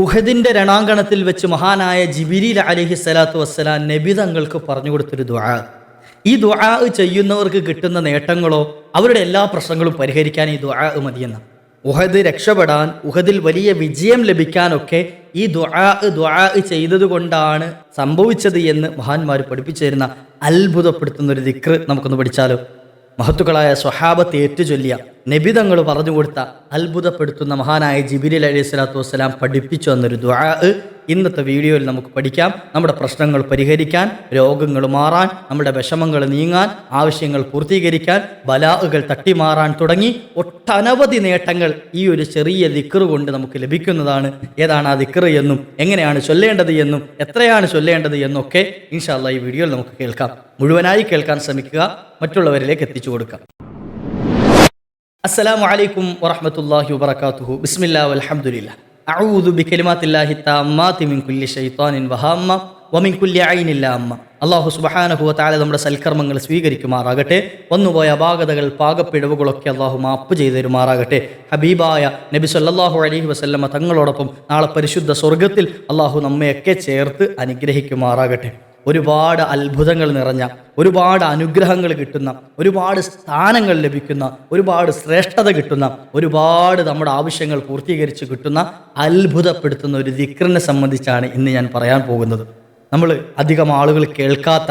ഉഹദിന്റെ രണാങ്കണത്തിൽ വെച്ച് മഹാനായ ജിബിരിൽ അലഹി സ്വലാത്തു വസ്സലാം നബി തങ്ങൾക്ക് പറഞ്ഞു കൊടുത്തൊരു ദുആ. ഈ ദുആ ചെയ്യുന്നവർക്ക് കിട്ടുന്ന നേട്ടങ്ങളോ അവരുടെ എല്ലാ പ്രശ്നങ്ങളും പരിഹരിക്കാൻ ഈ ദുആ മതിയെന്ന് ഉഹദ് രക്ഷപ്പെടാൻ ഉഹദിൽ വലിയ വിജയം ലഭിക്കാനൊക്കെ ഈ ദുആ ദുആ ചെയ്തത് കൊണ്ടാണ് സംഭവിച്ചത് എന്ന് മഹാന്മാർ പഠിപ്പിച്ചു തരുന്ന അത്ഭുതപ്പെടുത്തുന്ന ഒരു ദിക്ർ നമുക്കൊന്ന് പഠിച്ചാലോ? മഹത്തുക്കളായ സ്വഹാബത്ത് ഏറ്റുചൊല്ലിയ നബിതങ്ങൾ പറഞ്ഞു കൊടുത്ത അത്ഭുതപ്പെടുത്തുന്ന മഹാനായ ജിബിരിൽ അലൈഹി സ്വലാത്തു വസ്സലാം പഠിപ്പിച്ചു വന്നൊരു ദ്വാ ഇന്നത്തെ വീഡിയോയിൽ നമുക്ക് പഠിക്കാം. നമ്മുടെ പ്രശ്നങ്ങൾ പരിഹരിക്കാൻ രോഗങ്ങൾ മാറാൻ നമ്മുടെ വിഷമങ്ങൾ നീങ്ങാൻ ആവശ്യങ്ങൾ പൂർത്തീകരിക്കാൻ ബലാഹുകൾ തട്ടിമാറാൻ തുടങ്ങി ഒട്ടനവധി നേട്ടങ്ങൾ ഈ ഒരു ചെറിയ ദിക്കറ് കൊണ്ട് നമുക്ക് ലഭിക്കുന്നതാണ്. ഏതാണ് ആ ദിക്കറ് എന്നും എങ്ങനെയാണ് ചൊല്ലേണ്ടത് എന്നും എത്രയാണ് ചൊല്ലേണ്ടത് എന്നൊക്കെ ഇൻഷാല്ല ഈ വീഡിയോയിൽ നമുക്ക് കേൾക്കാം. മുഴുവനായി കേൾക്കാൻ ശ്രമിക്കുക. മറ്റുള്ളവരിലേക്ക് എത്തിച്ചു കൊടുക്കാം. അസ്സലാമു അലൈക്കും വറഹമത്തല്ലാഹി വബറകാതുഹു. ബിസ്മില്ലാ അലഹമുല്ല അഊദു ബികലിമാത്തില്ലാഹി തമ്മാതി മിൻ കുല്ലി ശൈത്താനിൻ വഹാമ്മ വമിൻ കുല്ലി ഐനിൻ അമ്മ അള്ളാഹു സുബ്ഹാനഹു വതആല നമ്മുടെ സൽക്കർമ്മങ്ങൾ സ്വീകരിക്കുമാറാകട്ടെ. വന്നുപോയ അപാകതകൾ പാകപ്പിഴവുകളൊക്കെ അള്ളാഹു മാപ്പ് ചെയ്തു തരുമാറാകട്ടെ ഹബീബായ നബി സല്ലല്ലാഹു അലൈഹി വസല്ലമ തങ്ങളോടൊപ്പം നാളെ പരിശുദ്ധ സ്വർഗത്തിൽ അള്ളാഹു നമ്മയൊക്കെ ചേർത്ത് അനുഗ്രഹിക്കുമാറാകട്ടെ. ഒരുപാട് അത്ഭുതങ്ങൾ നിറഞ്ഞ ഒരുപാട് അനുഗ്രഹങ്ങൾ കിട്ടുന്ന ഒരുപാട് സ്ഥാനങ്ങൾ ലഭിക്കുന്ന ഒരുപാട് ശ്രേഷ്ഠത കിട്ടുന്ന ഒരുപാട് നമ്മുടെ ആവശ്യങ്ങൾ പൂർത്തീകരിച്ച് കിട്ടുന്ന അത്ഭുതപ്പെടുത്തുന്ന ഒരു ദിക്റിനെ സംബന്ധിച്ചാണ് ഇന്ന് ഞാൻ പറയാൻ പോകുന്നത്. നമ്മൾ അധികം ആളുകൾ കേൾക്കാത്ത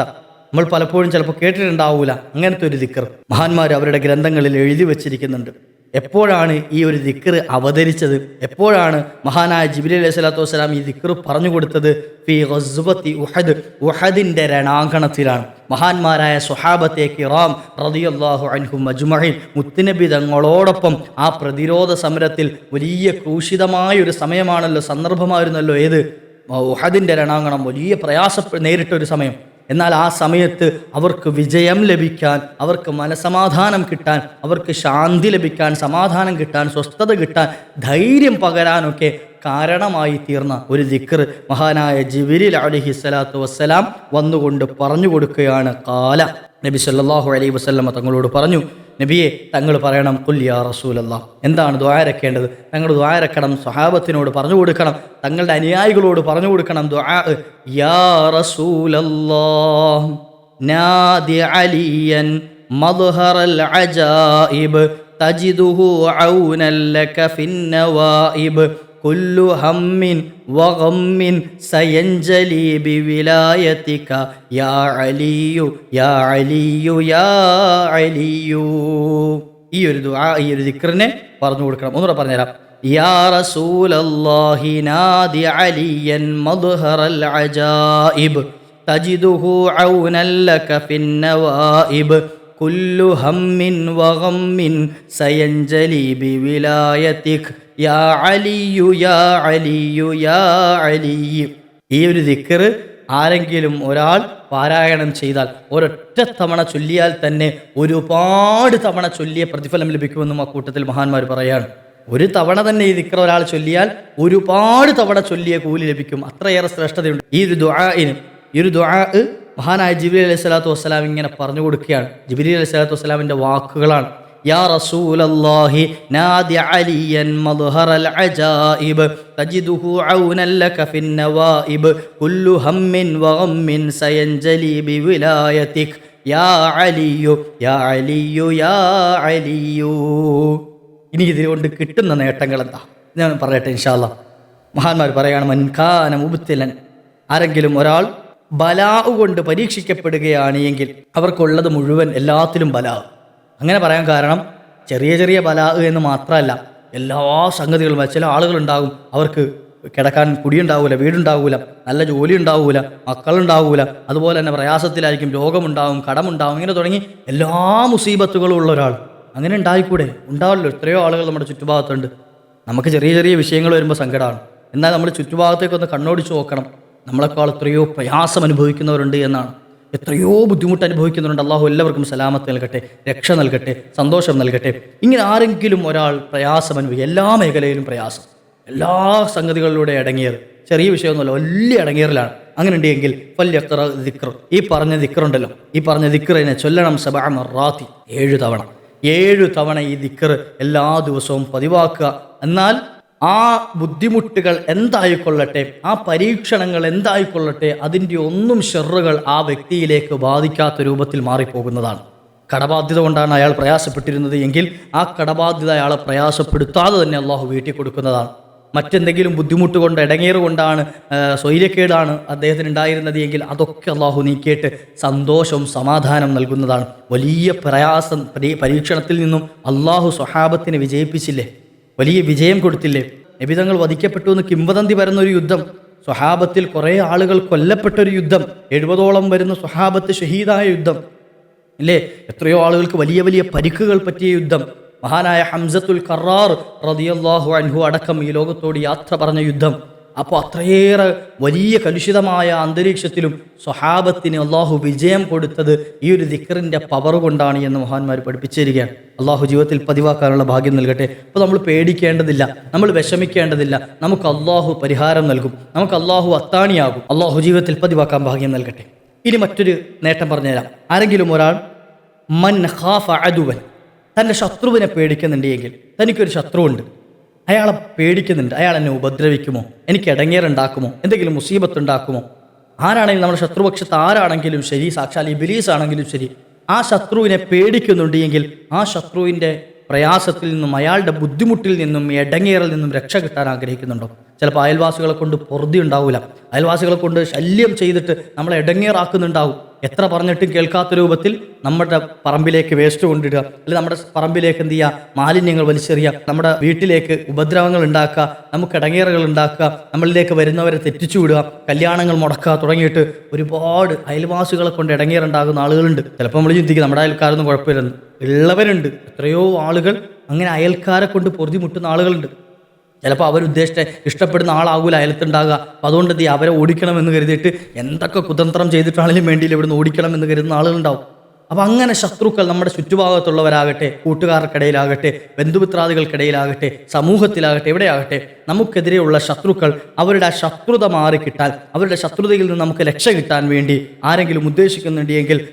നമ്മൾ പലപ്പോഴും ചിലപ്പോൾ കേട്ടിട്ടുണ്ടാവൂല അങ്ങനത്തെ ഒരു ദിക്കർ മഹാന്മാർ അവരുടെ ഗ്രന്ഥങ്ങളിൽ എഴുതി വച്ചിരിക്കുന്നുണ്ട്. എപ്പോഴാണ് ഈ ഒരു ദിക്കർ അവതരിച്ചത്? എപ്പോഴാണ് മഹാനായ ജിബിലി അലൈഹി സ്വലാത്തു വസ്സലാം ഈ ദിക്കർ പറഞ്ഞു കൊടുത്തത്? ഫി ഗസ്വത്തി ഉഹദ്. ഉഹദിന്റെ രണാങ്കണത്തിലാണ്. മഹാന്മാരായ സുഹാബത്തെ കിറാം റളിയല്ലാഹു അൻഹു മജ്മഹിൻ മുത്തുനബി തങ്ങളോടൊപ്പം ആ പ്രതിരോധ സമരത്തിൽ വലിയ ക്രൂശിതമായ ഒരു സമയമാണല്ലോ സന്ദർഭമായിരുന്നല്ലോ. ഏത്? ഉഹദിന്റെ രണാങ്കണം വലിയ പ്രയാസ നേരിട്ട ഒരു സമയം. എന്നാൽ ആ സമയത്ത് അവർക്ക് വിജയം ലഭിക്കാൻ അവർക്ക് മനസമാധാനം കിട്ടാൻ അവർക്ക് ശാന്തി ലഭിക്കാൻ സമാധാനം കിട്ടാൻ സ്വസ്ഥത കിട്ടാൻ ധൈര്യം പകരാനൊക്കെ കാരണമായി തീർന്ന ഒരു ദിക്കർ മഹാനായ ജിബിരിൽ അലഹി സ്വലാത്തു വസ്സലാം വന്നുകൊണ്ട് പറഞ്ഞു കൊടുക്കുകയാണ് കാല. നബി സല്ലാഹു അലൈഹി വസല്ലമ തങ്ങളോട് പറഞ്ഞു നബിയെ തങ്ങൾ പറയണം കുല്യാ റസൂലല്ല എന്താണ് ദ്വാരക്കേണ്ടത് തങ്ങൾ ദ്വാരക്കണം സ്വഹാബത്തിനോട് പറഞ്ഞു കൊടുക്കണം തങ്ങളുടെ അനുയായികളോട് പറഞ്ഞു കൊടുക്കണം ദ്വാ യാ റസൂലല്ലാഹ് നാദി അലിയൻ കുല്ലു ഹമ്മിൻ വഹമ്മിൻ സയഞ്ജലി ബിവിലായത്തിക യാ അലിയു യാ അലിയു യാ അലിയു. ഈ ഒരു ദുആ ഈ ഒരു ദിക്റിനെ പറഞ്ഞു കൊടുക്കണം. ഒന്നുകൂടെ പറഞ്ഞുതരാം. യാ റസൂലല്ലാഹി നാദി അലിയൻ മദ്ഹറൽ അജായിബ് തജിദുഹു ഔനല്ലക ഫിൻ നവായിബ്. കുല്ലു ഹമ്മിൻ വഹമ്മിൻ സയഞ്ജലി ബിവിലായത്തിഖ് യാ അലിയു യാ അലിയു യാ അലിയു. ഈ ഒരു ദിക്കറ് ആരെങ്കിലും ഒരാൾ പാരായണം ചെയ്താൽ ഒരൊറ്റ തവണ ചൊല്ലിയാൽ തന്നെ ഒരുപാട് തവണ ചൊല്ലിയ പ്രതിഫലം ലഭിക്കുമെന്നും ആ കൂട്ടത്തിൽ മഹാന്മാർ പറയാണ്. ഒരു തവണ തന്നെ ഈ ദിക്ര ഒരാൾ ചൊല്ലിയാൽ ഒരുപാട് തവണ ചൊല്ലിയ കൂലി ലഭിക്കും. അത്രയേറെ ശ്രേഷ്ഠതയുണ്ട്. ഈ ഒരു ദുആഇന് ഈ ഒരു ദുആ മഹാനായ ജിബിലി അലൈഹി സ്വലാത്തു വസ്സലാം ഇങ്ങനെ പറഞ്ഞു കൊടുക്കുകയാണ്. ജിബിലി അലൈഹി സ്വലാത്തു വസ്സലാമിന്റെ വാക്കുകളാണ്. അലിയു ഇനി ഇതിനുകൊണ്ട് കിട്ടുന്ന നേട്ടങ്ങൾ എന്താ ഞാൻ പറയട്ടെ ഇൻഷാല്ല മഹാന്മാർ പറയാണ് മൻഖാന മുബത്തിലൻ. ആരെങ്കിലും ഒരാൾ ബലാവ് കൊണ്ട് പരീക്ഷിക്കപ്പെടുകയാണ് എങ്കിൽ അവർക്കുള്ളത് മുഴുവൻ എല്ലാത്തിലും ബലാവ് അങ്ങനെ പറയാൻ കാരണം ചെറിയ ചെറിയ ബലാവ് എന്ന് മാത്രമല്ല എല്ലാ സംഗതികളും ചില ആളുകളുണ്ടാകും അവർക്ക് കിടക്കാൻ കുടിയുണ്ടാവൂല വീടുണ്ടാവൂല നല്ല ജോലി ഉണ്ടാവൂല മക്കളുണ്ടാവൂല അതുപോലെ തന്നെ പ്രയാസത്തിലായിരിക്കും രോഗമുണ്ടാവും കടമുണ്ടാവും ഇങ്ങനെ തുടങ്ങി എല്ലാ മുസീബത്തുകളും ഉള്ള ഒരാൾ. അങ്ങനെ ഉണ്ടായിക്കൂടെ? ഉണ്ടാവില്ലോ. എത്രയോ ആളുകൾ നമ്മുടെ ചുറ്റുഭാഗത്തുണ്ട്. നമുക്ക് ചെറിയ ചെറിയ വിഷയങ്ങൾ വരുമ്പോൾ സങ്കടമാണ് എന്നാൽ നമ്മുടെ ചുറ്റുഭാഗത്തേക്കൊന്ന് കണ്ണോടിച്ച് നോക്കണം. നമ്മളെക്കാൾ എത്രയോ പ്രയാസം അനുഭവിക്കുന്നവരുണ്ട് എന്നാണ്. എത്രയോ ബുദ്ധിമുട്ട് അനുഭവിക്കുന്നവരുണ്ട്. അള്ളാഹു എല്ലാവർക്കും സലാമത്ത് നൽകട്ടെ രക്ഷ നൽകട്ടെ സന്തോഷം നൽകട്ടെ. ഇങ്ങനെ ആരെങ്കിലും ഒരാൾ പ്രയാസം അനുഭവിക്കും എല്ലാ മേഖലയിലും പ്രയാസം. എല്ലാ സംഗതികളിലൂടെ അടങ്ങിയത്. ചെറിയ വിഷയമൊന്നുമല്ല വലിയ അടങ്ങിയറിലാണ് അങ്ങനെ ഉണ്ടെങ്കിൽ ഫല്യക്ര ദിക്ർ. ഈ പറഞ്ഞ ദിക്റുണ്ടല്ലോ ഈ പറഞ്ഞ ദിക്റിനെ ചൊല്ലണം സബഅ മറാത്തി. ഏഴ് തവണ. ഏഴു തവണ ഈ ദിക്ർ എല്ലാ ദിവസവും പതിവാക്കുക. എന്നാൽ ആ ബുദ്ധിമുട്ടുകൾ എന്തായിക്കൊള്ളട്ടെ ആ പരീക്ഷണങ്ങൾ എന്തായിക്കൊള്ളട്ടെ അതിന്റെ ഒന്നും ഷെറുകൾ ആ വ്യക്തിയിലേക്ക് ബാധിക്കാത്ത രൂപത്തിൽ മാറിപ്പോകുന്നതാണ്. കടബാധ്യത കൊണ്ടാണ് അയാൾ പ്രയാസപ്പെട്ടിരുന്നത് എങ്കിൽ ആ കടബാധ്യത അയാളെ പ്രയാസപ്പെടുത്താതെ തന്നെ അള്ളാഹു വീട്ടിൽ കൊടുക്കുന്നതാണ്. മറ്റെന്തെങ്കിലും ബുദ്ധിമുട്ട് കൊണ്ട് ഇടങ്ങേറ് കൊണ്ടാണ് സ്വൈര്യക്കേടാണ് അദ്ദേഹത്തിന് ഉണ്ടായിരുന്നത് എങ്കിൽ അതൊക്കെ അള്ളാഹു നീക്കിയിട്ട് സന്തോഷവും സമാധാനം നൽകുന്നതാണ്. വലിയ പ്രയാസം പരീ- പരീക്ഷണത്തിൽ നിന്നും അള്ളാഹു സ്വഹാബത്തിനെ വിജയിപ്പിച്ചില്ലേ? വലിയ വിജയം കൊടുത്തില്ലേ? നബിതങ്ങൾ വധിക്കപ്പെട്ടു എന്ന് കിംവദന്തി വരുന്നൊരു യുദ്ധം. സ്വഹാബത്തിൽ കുറേ ആളുകൾ കൊല്ലപ്പെട്ട ഒരു യുദ്ധം. എഴുപതോളം വരുന്ന സ്വഹാബത്ത് ഷഹീദായ യുദ്ധം. ഇല്ലേ? എത്രയോ ആളുകൾക്ക് വലിയ വലിയ പരിക്കുകൾ പറ്റിയ യുദ്ധം. മഹാനായ ഹംസത്തുൽ കറാർ റതിയല്ലാഹു അൻഹു അടക്കം ഈ ലോകത്തോട് യാത്ര പറഞ്ഞ യുദ്ധം. അപ്പോൾ അത്രയേറെ വലിയ കലുഷിതമായ അന്തരീക്ഷത്തിലും സ്വഹാബത്തിന് അള്ളാഹു വിജയം കൊടുത്തത് ഈ ഒരു ദിക്കറിന്റെ പവർ കൊണ്ടാണ് എന്ന് മഹാന്മാർ പഠിപ്പിച്ചിരിക്കുകയാണ്. അള്ളാഹു ജീവിതത്തിൽ പതിവാക്കാനുള്ള ഭാഗ്യം നൽകട്ടെ. അപ്പോൾ നമ്മൾ പേടിക്കേണ്ടതില്ല നമ്മൾ വിഷമിക്കേണ്ടതില്ല. നമുക്ക് അള്ളാഹു പരിഹാരം നൽകും നമുക്ക് അള്ളാഹു അത്താണിയാകും. അള്ളാഹു ജീവിതത്തിൽ പതിവാക്കാൻ ഭാഗ്യം നൽകട്ടെ. ഇനി മറ്റൊരു നേട്ടം പറഞ്ഞുതരാം. ആരെങ്കിലും ഒരാൾ മൻ ഹാഫ് അദുവൻ തന്റെ ശത്രുവിനെ പേടിക്കുന്നുണ്ടെങ്കിൽ തനിക്കൊരു ശത്രുവുണ്ട്. അയാളെ പേടിക്കുന്നുണ്ട്. അയാൾ എന്നെ ഉപദ്രവിക്കുമോ? എനിക്ക് ഇടങ്ങേറുണ്ടാക്കുമോ? എന്തെങ്കിലും മുസീബത്ത് ഉണ്ടാക്കുമോ ആരാണെങ്കിലും നമ്മുടെ ശത്രുപക്ഷത്ത് ആരാണെങ്കിലും ശരി സാക്ഷാൽ ഇബിലീസ് ആണെങ്കിലും ശരി ആ ശത്രുവിനെ പേടിക്കുന്നുണ്ട് എങ്കിൽ ആ ശത്രുവിന്റെ പ്രയാസത്തിൽ നിന്നും അയാളുടെ ബുദ്ധിമുട്ടിൽ നിന്നും ഇടങ്ങേറിൽ നിന്നും രക്ഷ കിട്ടാൻ ആഗ്രഹിക്കുന്നുണ്ടോ? ചിലപ്പോൾ അയൽവാസികളെ കൊണ്ട് പൊറുതി ഉണ്ടാവില്ല അയൽവാസികളെ കൊണ്ട് ശല്യം ചെയ്തിട്ട് നമ്മളെ ഇടങ്ങേറാക്കുന്നുണ്ടാവും എത്ര പറഞ്ഞിട്ടും കേൾക്കാത്ത രൂപത്തിൽ നമ്മുടെ പറമ്പിലേക്ക് വേസ്റ്റ് കൊണ്ടിടുക അല്ലെങ്കിൽ നമ്മുടെ പറമ്പിലേക്ക് എന്ത് ചെയ്യുക? മാലിന്യങ്ങൾ വലിച്ചെറിയുക നമ്മുടെ വീട്ടിലേക്ക് ഉപദ്രവങ്ങൾ ഉണ്ടാക്കുക നമുക്ക് ഇടങ്ങേറുകൾ ഉണ്ടാക്കുക നമ്മളിലേക്ക് വരുന്നവരെ തെറ്റിച്ചു വിടുക കല്യാണങ്ങൾ മുടക്കുക തുടങ്ങിയിട്ട് ഒരുപാട് അയൽവാസികളെ കൊണ്ട് ഇടങ്ങേറുണ്ടാകുന്ന ആളുകളുണ്ട്. ചിലപ്പോൾ നമ്മൾ ചിന്തിക്കും നമ്മുടെ അയൽക്കാരൊന്നും കുഴപ്പമില്ലെന്ന്. ഉള്ളവരുണ്ട്. എത്രയോ ആളുകൾ അങ്ങനെ അയൽക്കാരെ കൊണ്ട് പൊറുതി മുട്ടുന്ന ആളുകളുണ്ട്. ചിലപ്പോൾ അവരുദ്ദേശിച്ച ഇഷ്ടപ്പെടുന്ന ആളാകൂല അയലത്തുണ്ടാകുക അപ്പം അതുകൊണ്ട് എന്ത് അവരെ ഓടിക്കണമെന്ന് കരുതിയിട്ട് എന്തൊക്കെ കുതന്ത്രം ചെയ്തിട്ടാണെങ്കിലും വേണ്ടിയില്ല ഇവിടുന്ന് ഓടിക്കണം എന്ന് കരുതുന്ന ആളുകളുണ്ടാവും. അപ്പം അങ്ങനെ ശത്രുക്കൾ നമ്മുടെ ചുറ്റുഭാഗത്തുള്ളവരാകട്ടെ കൂട്ടുകാർക്കിടയിലാകട്ടെ ബന്ധുമിത്രാദികൾക്കിടയിലാകട്ടെ സമൂഹത്തിലാകട്ടെ എവിടെയാകട്ടെ നമുക്കെതിരെയുള്ള ശത്രുക്കൾ അവരുടെ ആ ശത്രുത മാറിക്കിട്ടാൻ അവരുടെ ശത്രുതയിൽ നിന്ന് നമുക്ക് രക്ഷ കിട്ടാൻ വേണ്ടി ആരെങ്കിലും ഉദ്ദേശിക്കുന്നുണ്ട് എങ്കിൽ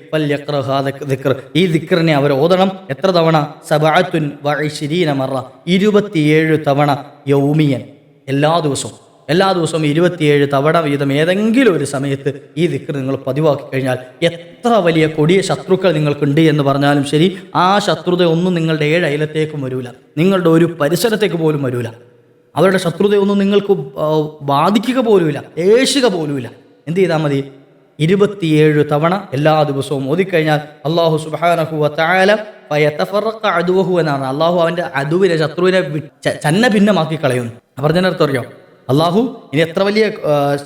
ദിക്ർ. ഈ ദിക്റിനെ അവർ ഓതണം. എത്ര തവണ? സബാത്തുൻ വഴിശിരീന മറ. ഇരുപത്തിയേഴ് തവണ യൗമിയൻ. എല്ലാ ദിവസവും. എല്ലാ ദിവസവും ഇരുപത്തിയേഴ് തവണ വീതം ഏതെങ്കിലും ഒരു സമയത്ത് ഈ ദിക്ർ നിങ്ങൾ പതിവാക്കി കഴിഞ്ഞാൽ എത്ര വലിയ കൊടിയ ശത്രുക്കൾ നിങ്ങൾക്കുണ്ട് എന്ന് പറഞ്ഞാലും ശരി ആ ശത്രുത ഒന്നും നിങ്ങളുടെ ഏഴ് അയലത്തേക്കും വരൂല. നിങ്ങളുടെ ഒരു പരിസരത്തേക്ക് പോലും വരൂല. അവരുടെ ശത്രുതയൊന്നും നിങ്ങൾക്ക് ബാധിക്കുക പോലുമില്ല ഏശുക പോലുമില്ല. എന്ത് ചെയ്താൽ മതി? ഇരുപത്തിയേഴ് തവണ എല്ലാ ദിവസവും ഓതിക്കഴിഞ്ഞാൽ അള്ളാഹു സുബാനഹു താല അതുവഹു എന്നാണ്. അള്ളാഹു അവന്റെ അതുവിനെ ശത്രുവിനെ ചന്ന ഭിന്നമാക്കി കളയുന്നു പറഞ്ഞതിനർത്ഥം അറിയോ? അള്ളാഹു ഇനി എത്ര വലിയ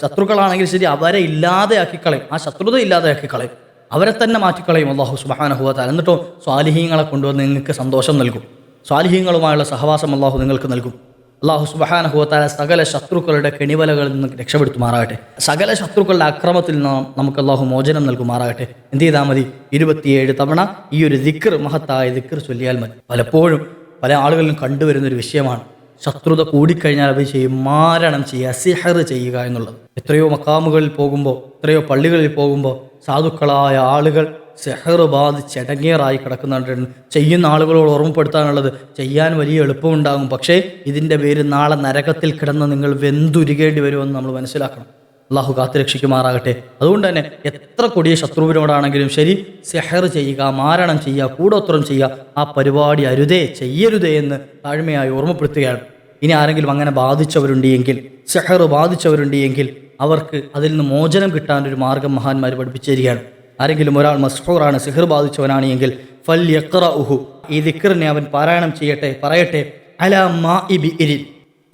ശത്രുക്കളാണെങ്കിൽ ശരി അവരെ ഇല്ലാതെയാക്കി കളയും ആ ശത്രുത ഇല്ലാതെയാക്കി കളയും അവരെ തന്നെ മാറ്റിക്കളയും അള്ളാഹു സുബാനഹുവ താല എന്നിട്ടോ സ്വാലിഹീങ്ങളെ കൊണ്ടുവന്ന് നിങ്ങൾക്ക് സന്തോഷം നൽകും. സ്വാലിഹീങ്ങളുമായുള്ള സഹവാസം അള്ളാഹു നിങ്ങൾക്ക് നൽകും. അള്ളാഹു സുബഹാനഹുവത്താല സകല ശത്രുക്കളുടെ കെണിവലകളിൽ നിന്ന് രക്ഷപ്പെടുത്തുമാറാകട്ടെ. സകല ശത്രുക്കളുടെ അക്രമത്തിൽ നിന്ന് നമുക്ക് അള്ളാഹു മോചനം നൽകുമാറാകട്ടെ. എന്ത് ചെയ്താൽ മതി? ഇരുപത്തിയേഴ് തവണ ഈ ഒരു ദിക്കർ മഹത്തായ ദിക്കർ ചൊല്ലിയാൽ മതി. പലപ്പോഴും പല ആളുകളിലും കണ്ടുവരുന്ന ഒരു വിഷയമാണ്. ശത്രുത കൂടിക്കഴിഞ്ഞാൽ അവർ ചെയ്യും മാരണം ചെയ്യുക സിഹർ ചെയ്യുക എന്നുള്ളത്. എത്രയോ മക്കാമുകളിൽ പോകുമ്പോൾ എത്രയോ പള്ളികളിൽ പോകുമ്പോൾ സാധുക്കളായ ആളുകൾ സെഹർ ബാധിച്ച് ചടങ്ങേറായി കിടക്കുന്നുണ്ട്. ചെയ്യുന്ന ആളുകളോട് ഓർമ്മപ്പെടുത്താനുള്ളത് ചെയ്യാൻ വലിയ എളുപ്പമുണ്ടാകും. പക്ഷേ ഇതിന്റെ പേര് നാളെ നരകത്തിൽ കിടന്ന് നിങ്ങൾ വെന്തുരുകേണ്ടി വരുമെന്ന് നമ്മൾ മനസ്സിലാക്കണം. അള്ളാഹു കാത്തുരക്ഷിക്കുമാറാകട്ടെ അതുകൊണ്ട് തന്നെ എത്ര കൊടിയ ശത്രുവിനോടാണെങ്കിലും ശരി സെഹർ ചെയ്യുക മാരണം ചെയ്യുക കൂടോത്രം ചെയ്യുക ആ പരിപാടി അരുതേ ചെയ്യരുതേ എന്ന് താഴ്മയായി ഓർമ്മപ്പെടുത്തുകയാണ്. ഇനി ആരെങ്കിലും അങ്ങനെ ബാധിച്ചവരുണ്ട് എങ്കിൽ സെഹർ ബാധിച്ചവരുണ്ട് എങ്കിൽ അവർക്ക് അതിൽ നിന്ന് മോചനം കിട്ടാൻ ഒരു മാർഗം മഹാന്മാർ പഠിപ്പിച്ചിരിക്കുകയാണ് ആരെങ്കിലും ഒരാൾ മസ്ഹൂറാണ് സിഹർ ബാധിച്ചവനാണ് എങ്കിൽ ഫൽ യക്ര ഉഹു ഈ ദിക്കറിനെ അവൻ പാരായണം ചെയ്യട്ടെ പറയട്ടെ അല മാ ഇബി ഇരിൻ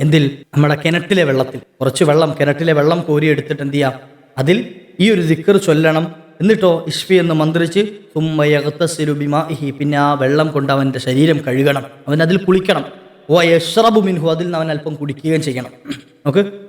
എന്തിൽ? നമ്മുടെ കിണറ്റിലെ വെള്ളത്തിൽ. കുറച്ച് വെള്ളം കിണറ്റിലെ വെള്ളം കോരിയെടുത്തിട്ട് എന്ത് ചെയ്യാം? അതിൽ ഈ ഒരു ദിക്കർ ചൊല്ലണം. എന്നിട്ടോ ഇഷ്ഫി എന്ന് മന്ത്രിച്ച് തുമ്മയകത്തസിലുബിമാഹി പിന്നെ ആ വെള്ളം കൊണ്ട് അവന്റെ ശരീരം കഴുകണം. അവൻ അതിൽ കുളിക്കണം. ഓ യഷ്റബു മിൻഹു. അതിൽ നിന്ന് അവൻ അല്പം കുടിക്കുകയും ചെയ്യണം. നമുക്ക്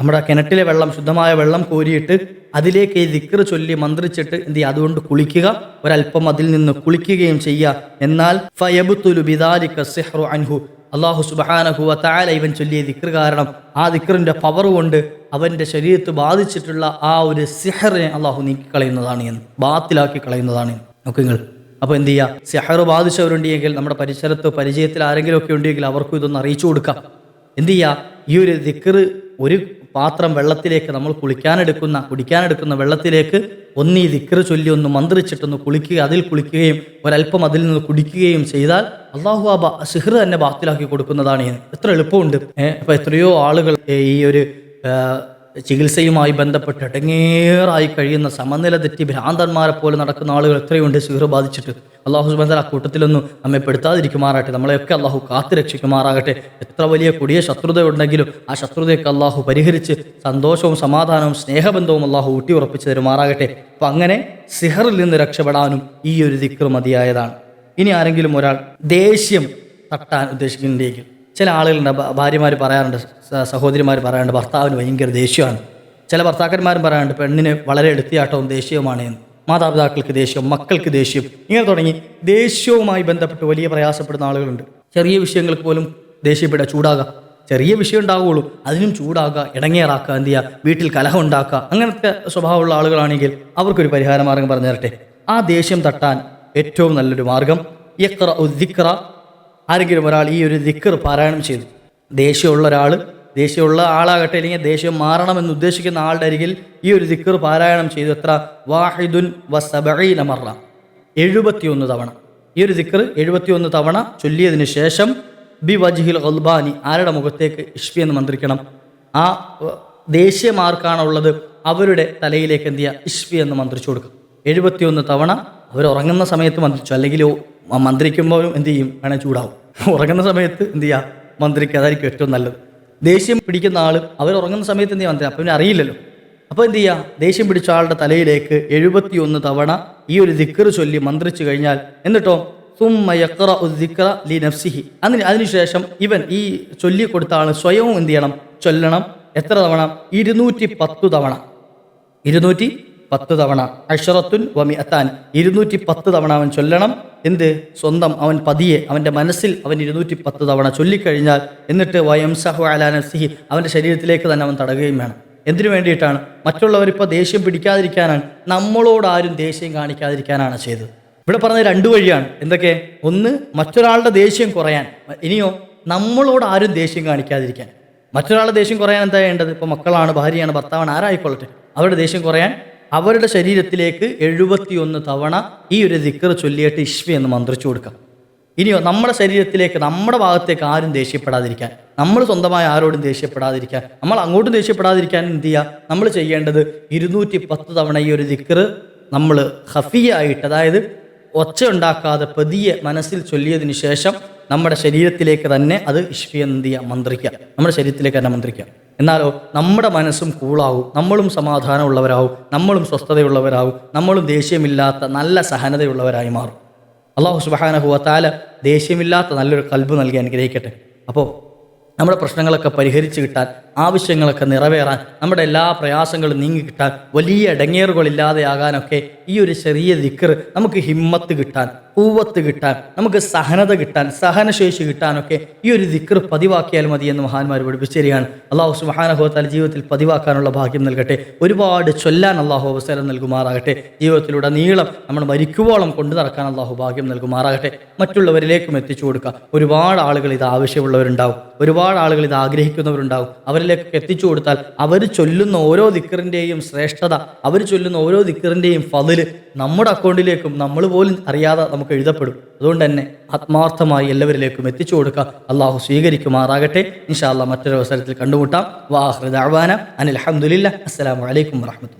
നമ്മുടെ കിണറ്റിലെ വെള്ളം ശുദ്ധമായ വെള്ളം കോരിയിട്ട് അതിലേക്ക് ഈ ദിക്ർ ചൊല്ലി മന്ത്രിച്ചിട്ട് എന്ത് ചെയ്യുക? അതുകൊണ്ട് കുളിക്കുക. ഒരല്പം അതിൽ നിന്ന് കുളിക്കുകയും ചെയ്യുക. എന്നാൽ ഫയബുത്തുലു ബിദാലിക സിഹ്റു അൻഹു. അള്ളാഹു സുബഹാനഹു താല ഇവൻ ചൊല്ലിയ ദിക്ർ കാരണം ആ ദിക്റിന്റെ പവർ കൊണ്ട് അവന്റെ ശരീരത്ത് ബാധിച്ചിട്ടുള്ള ആ ഒരു സിഹറിനെ അള്ളാഹു നീക്കിക്കളയുന്നതാണ് എന്ന് ബാത്തിലാക്കി കളയുന്നതാണ് നോക്ക് നിങ്ങൾ. അപ്പോൾ എന്ത് ചെയ്യുക? സിഹർ ബാധിച്ചവരുണ്ടെങ്കിൽ നമ്മുടെ പരിസരത്ത് പരിചയത്തിൽ ആരെങ്കിലും ഒക്കെ ഉണ്ടെങ്കിൽ അവർക്കും ഇതൊന്ന് അറിയിച്ചു കൊടുക്കാം. എന്ത് ചെയ്യുക? ഈ ഒരു ദിക്ർ ഒരു പാത്രം വെള്ളത്തിലേക്ക് നമ്മൾ കുളിക്കാനെടുക്കുന്ന കുടിക്കാനെടുക്കുന്ന വെള്ളത്തിലേക്ക് ഒന്നീ ദിക്കറ് ചൊല്ലി ഒന്ന് മന്ത്രിച്ചിട്ടൊന്ന് കുളിക്കുക അതിൽ കുളിക്കുകയും ഒരല്പം അതിൽ നിന്ന് കുടിക്കുകയും ചെയ്താൽ അള്ളാഹു ആ സിഹർ തന്നെ ബാത്തിലാക്കി കൊടുക്കുന്നതാണ്. എത്ര എളുപ്പമുണ്ട് അപ്പൊ എത്രയോ ആളുകൾ ഈ ഒരു ചികിത്സയുമായി ബന്ധപ്പെട്ട് ഇടങ്ങേറായി കഴിയുന്ന സമനില തെറ്റി ഭ്രാന്തന്മാരെ പോലെ നടക്കുന്ന ആളുകൾ എത്രയുണ്ട്? സുഹൃ ബാധിച്ചിട്ട്. അള്ളാഹു സുബന്ധ ആ കൂട്ടത്തിലൊന്നും നമ്മെ പെടുത്താതിരിക്കുമാറാകട്ടെ. നമ്മളെയൊക്കെ അള്ളാഹു കാത്തു രക്ഷിക്കുമാറാകട്ടെ. എത്ര വലിയ കൊടിയ ശത്രുത ഉണ്ടെങ്കിലും ആ ശത്രുതയൊക്കെ അള്ളാഹു പരിഹരിച്ച് സന്തോഷവും സമാധാനവും സ്നേഹബന്ധവും അള്ളാഹു ഊട്ടി ഉറപ്പിച്ചു തരുമാറാകട്ടെ. അപ്പം അങ്ങനെ സിഹറിൽ നിന്ന് രക്ഷപ്പെടാനും ഈ ഒരു ദിക്ർ മതിയായതാണ്. ഇനി ആരെങ്കിലും ഒരാൾ ദേഷ്യം തട്ടാൻ ഉദ്ദേശിക്കുന്നുണ്ടെങ്കിൽ ചില ആളുകളുണ്ട് ഭാര്യമാർ പറയാറുണ്ട് സഹോദരിമാർ പറയാറുണ്ട് ഭർത്താവിന് ഭയങ്കര ദേഷ്യമാണ്. ചില ഭർത്താക്കന്മാരും പറയാറുണ്ട് പെണ്ണിന് വളരെ എടുത്തിയാട്ടവും ദേഷ്യവുമാണ് എന്ന്. മാതാപിതാക്കൾക്ക് ദേഷ്യം മക്കൾക്ക് ദേഷ്യം. ഇങ്ങനെ തുടങ്ങി ദേഷ്യവുമായി ബന്ധപ്പെട്ട് വലിയ പ്രയാസപ്പെടുന്ന ആളുകളുണ്ട്. ചെറിയ വിഷയങ്ങൾക്ക് പോലും ദേഷ്യപ്പെടുക ചൂടാകുക ചെറിയ വിഷയം ഉണ്ടാവുകയുള്ളൂ. അതിനും ചൂടാകുക ഇടങ്ങേറാക്കുക എന്ത് ചെയ്യുക വീട്ടിൽ കലഹം ഉണ്ടാക്കുക അങ്ങനത്തെ സ്വഭാവമുള്ള ആളുകളാണെങ്കിൽ അവർക്കൊരു പരിഹാര മാർഗം പറഞ്ഞു തരട്ടെ. ആ ദേഷ്യം തട്ടാൻ ഏറ്റവും നല്ലൊരു മാർഗം യക്ര ഉദ്ദിക്ര ആരെങ്കിലും ഒരാൾ ഈ ഒരു ദിക്കർ പാരായണം ചെയ്തു. ദേഷ്യമുള്ള ഒരാൾ ദേഷ്യമുള്ള ആളാകട്ടെ അല്ലെങ്കിൽ ദേഷ്യം മാറണമെന്ന് ഉദ്ദേശിക്കുന്ന ആളുടെ അരികിൽ ഈ ഒരു ദിക്കർ പാരായണം ചെയ്തു. എത്ര? വാഹിദുൻ വസബീനമറ എഴുപത്തിയൊന്ന് തവണ. ഈ ഒരു ദിക്കർ എഴുപത്തിയൊന്ന് തവണ ചൊല്ലിയതിന് ശേഷം ബി വജിഹിൽ ഗൽബാനി ആരുടെ മുഖത്തേക്ക് ഇഷ്ഫി എന്ന് മന്ത്രിക്കണം? ആ ഏർ, ദേഷ്യമാർക്കാണുള്ളത് അവരുടെ തലയിലേക്ക് എന്ത് ചെയ്യുക? ഇഷ്ഫി എന്ന് മന്ത്രിച്ചു കൊടുക്കും എഴുപത്തിയൊന്ന് തവണ അവർ ഉറങ്ങുന്ന സമയത്ത് മന്ത്രിച്ചു. അല്ലെങ്കിൽ മന്ത്രിക്കുമ്പോഴും എന്ത് ചെയ്യും? വേണേൽ ചൂടാവും. ഉറങ്ങുന്ന സമയത്ത് എന്ത് ചെയ്യുക മന്ത്രിക്ക് അതായിരിക്കും ഏറ്റവും നല്ലത്. ദേഷ്യം പിടിക്കുന്ന ആൾ അവർ ഉറങ്ങുന്ന സമയത്ത് എന്ത് ചെയ്യാൻ മന്ത്രി അപ്പം അറിയില്ലല്ലോ. അപ്പോൾ എന്ത് ചെയ്യുക ദേഷ്യം പിടിച്ച ആളുടെ തലയിലേക്ക് എഴുപത്തിയൊന്ന് തവണ ഈ ഒരു ദിക്കർ ചൊല്ലി മന്ത്രിച്ചു കഴിഞ്ഞാൽ എന്നിട്ടോ? സുമ്മ യഖ്റ ഉദ്ദിക്ര ലി നഫ്സിഹി. അതിന് അതിനുശേഷം ഇവൻ ഈ ചൊല്ലി കൊടുത്ത ആൾ സ്വയവും എന്ത് ചെയ്യണം? ചൊല്ലണം. എത്ര തവണ? ഇരുന്നൂറ്റി പത്ത് തവണ. ഇരുന്നൂറ്റി പത്ത് തവണ. അഷറത്തുൻ വമി അത്താൻ ഇരുന്നൂറ്റി പത്ത് തവണ അവൻ ചൊല്ലണം. എന്ത്? സ്വന്തം അവൻ പതിയെ. അവന്റെ മനസ്സിൽ അവൻ ഇരുന്നൂറ്റി പത്ത് തവണ ചൊല്ലിക്കഴിഞ്ഞാൽ എന്നിട്ട് വയം വയംസഹു അലാനസിഹി അവന്റെ ശരീരത്തിലേക്ക് തന്നെ അവൻ തടയുകയും വേണം. എന്തിനു വേണ്ടിയിട്ടാണ്? മറ്റുള്ളവരിപ്പോൾ ദേഷ്യം പിടിക്കാതിരിക്കാനാണ്. നമ്മളോട് ആരും ദേഷ്യം കാണിക്കാതിരിക്കാനാണ് ചെയ്തത്. ഇവിടെ പറഞ്ഞ രണ്ട് വഴിയാണ്. എന്തൊക്കെ? ഒന്ന് മറ്റൊരാളുടെ ദേഷ്യം കുറയാൻ. ഇനിയോ നമ്മളോട് ആരും ദേഷ്യം കാണിക്കാതിരിക്കാൻ. മറ്റൊരാളുടെ ദേഷ്യം കുറയാൻ എന്താ വേണ്ടത് ഇപ്പോൾ മക്കളാണ് ഭാര്യയാണ് ഭർത്താവാണ് ആരായിക്കൊള്ളട്ടെ. അവരുടെ ദേഷ്യം കുറയാൻ അവരുടെ ശരീരത്തിലേക്ക് എഴുപത്തിയൊന്ന് തവണ ഈ ഒരു ദിക്കർ ചൊല്ലിയിട്ട് ഇഷ്വി എന്ന് മന്ത്രിച്ചു കൊടുക്കാം. ഇനിയോ നമ്മുടെ ശരീരത്തിലേക്ക് നമ്മുടെ ഭാഗത്തേക്ക് ആരും ദേഷ്യപ്പെടാതിരിക്കാൻ നമ്മൾ സ്വന്തമായി ആരോടും ദേഷ്യപ്പെടാതിരിക്കാൻ നമ്മൾ അങ്ങോട്ടും ദേഷ്യപ്പെടാതിരിക്കാൻ എന്ത് ചെയ്യുക നമ്മൾ ചെയ്യേണ്ടത് ഇരുന്നൂറ്റി പത്ത് തവണ ഈ ഒരു ദിക്കർ നമ്മൾ ഹഫിയായിട്ട് അതായത് ഒച്ച ഉണ്ടാക്കാതെ പതിയെ മനസ്സിൽ ചൊല്ലിയതിന് ശേഷം നമ്മുടെ ശരീരത്തിലേക്ക് തന്നെ അത് ഇഷ്വിയന്തിയ മന്ത്രിക്കുക നമ്മുടെ ശരീരത്തിലേക്ക് തന്നെ മന്ത്രിക്കുക എന്നാലോ നമ്മുടെ മനസ്സും കൂളാവും. നമ്മളും സമാധാനമുള്ളവരാവും. നമ്മളും സ്വസ്ഥതയുള്ളവരാവും. നമ്മളും ദേഷ്യമില്ലാത്ത നല്ല സഹനതയുള്ളവരായി മാറും. അള്ളാഹു സുബാനഹുവ ദേഷ്യമില്ലാത്ത നല്ലൊരു കൽബ് നൽകി അനുഗ്രഹിക്കട്ടെ. അപ്പോൾ നമ്മുടെ പ്രശ്നങ്ങളൊക്കെ പരിഹരിച്ച് കിട്ടാൻ ആവശ്യങ്ങളൊക്കെ നിറവേറാൻ നമ്മുടെ എല്ലാ പ്രയാസങ്ങളും നീങ്ങി കിട്ടാൻ വലിയ ഇടങ്ങേറുകളില്ലാതെയാകാനൊക്കെ ഈ ഒരു ചെറിയ ദിക്കർ നമുക്ക് ഹിമ്മത്ത് കിട്ടാൻ പൂവത്ത് കിട്ടാൻ നമുക്ക് സഹനത കിട്ടാൻ സഹനശേഷി കിട്ടാനൊക്കെ ഈ ഒരു ദിക്കർ പതിവാക്കിയാൽ മതി എന്ന് മഹാന്മാർ പഠിപ്പിച്ചു തരികയാണ് അള്ളാഹു സുഹാനഹോത്താൽ ജീവിതത്തിൽ പതിവാക്കാനുള്ള ഭാഗ്യം നൽകട്ടെ. ഒരുപാട് ചൊല്ലാൻ അള്ളാഹു അവസരം നൽകുമാറാകട്ടെ. ജീവിതത്തിലൂടെ നീളം നമ്മൾ മരിക്കുവോളം കൊണ്ടു നടക്കാൻ അള്ളാഹു ഭാഗ്യം നൽകുമാറാകട്ടെ. മറ്റുള്ളവരിലേക്കും എത്തിച്ചു കൊടുക്കുക ഒരുപാട് ആളുകൾ ഇത് ആവശ്യമുള്ളവരുണ്ടാവും. ഒരുപാട് ആളുകൾ ഇത് ആഗ്രഹിക്കുന്നവരുണ്ടാവും. അവരിലേക്ക് എത്തിച്ചു കൊടുത്താൽ അവർ ചൊല്ലുന്ന ഓരോ ദിക്കറിന്റെയും ശ്രേഷ്ഠത അവർ ചൊല്ലുന്ന ഓരോ ദിക്കറിന്റെയും ഫതിൽ നമ്മുടെ അക്കൗണ്ടിലേക്കും നമ്മൾ പോലും അറിയാതെ നമുക്ക് എഴുതപ്പെടും. അതുകൊണ്ട് തന്നെ ആത്മാർത്ഥമായി എല്ലാവരിലേക്കും എത്തിച്ചു കൊടുക്കുക അള്ളാഹു സ്വീകരിക്കുമാറാകട്ടെ. ഇൻഷാല്ല മറ്റൊരു അവസരത്തിൽ കണ്ടുമുട്ടാം. വാഹൃദാന അനിൽ അഹമ്മദില്ല അസ്സലാമു അലൈക്കും വാഹമത്തുള്ള